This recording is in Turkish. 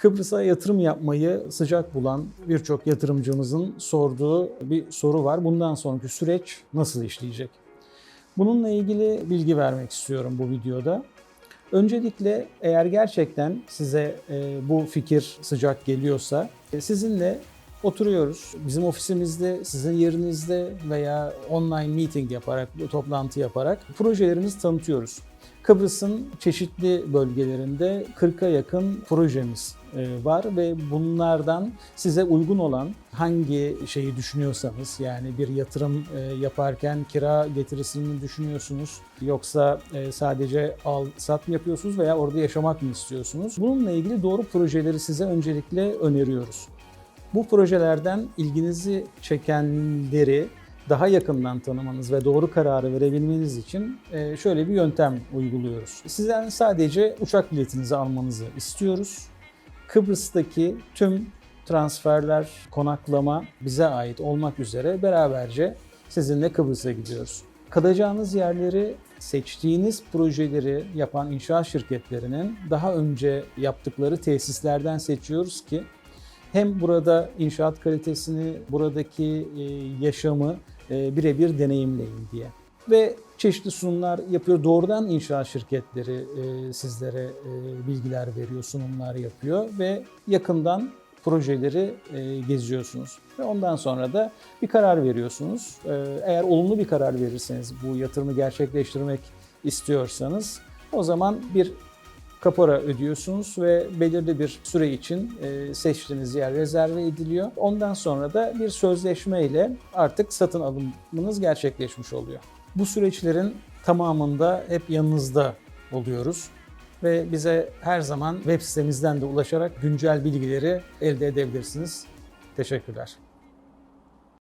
Kıbrıs'a yatırım yapmayı sıcak bulan birçok yatırımcımızın sorduğu bir soru var. Bundan sonraki süreç nasıl işleyecek? Bununla ilgili bilgi vermek istiyorum bu videoda. Öncelikle eğer gerçekten size e, bu fikir sıcak geliyorsa e, sizinle oturuyoruz. Bizim ofisimizde, sizin yerinizde veya online meeting yaparak, toplantı yaparak projelerimizi tanıtıyoruz. Kıbrıs'ın çeşitli bölgelerinde 40'a yakın projemiz e, var ve bunlardan size uygun olan hangi şeyi düşünüyorsanız yani bir yatırım e, yaparken kira getirisini düşünüyorsunuz yoksa e, sadece al sat mı yapıyorsunuz veya orada yaşamak mı istiyorsunuz? Bununla ilgili doğru projeleri size öncelikle öneriyoruz. Bu projelerden ilginizi çekenleri daha yakından tanımanız ve doğru kararı verebilmeniz için e, şöyle bir yöntem uyguluyoruz. Sizden sadece uçak biletinizi almanızı istiyoruz. Kıbrıs'taki tüm transferler, konaklama bize ait olmak üzere beraberce sizinle Kıbrıs'a gidiyoruz. Kalacağınız yerleri seçtiğiniz projeleri yapan inşaat şirketlerinin daha önce yaptıkları tesislerden seçiyoruz ki hem burada inşaat kalitesini, buradaki e, yaşamı e, birebir deneyimleyin diye. Ve çeşitli sunumlar yapıyor. Doğrudan inşaat şirketleri e, sizlere bilgiler veriyor, sunumlar yapıyor ve yakından projeleri geziyorsunuz. Ve ondan sonra da bir karar veriyorsunuz. Eğer olumlu bir karar verirseniz bu yatırımı gerçekleştirmek istiyorsanız o zaman bir kapora ödüyorsunuz ve belirli bir süre için e, seçtiğiniz yer rezerve ediliyor. Ondan sonra da bir sözleşme ile artık satın alımınız gerçekleşmiş oluyor. Bu süreçlerin tamamında hep yanınızda oluyoruz ve bize her zaman web sitemizden de ulaşarak güncel bilgileri elde edebilirsiniz. Teşekkürler.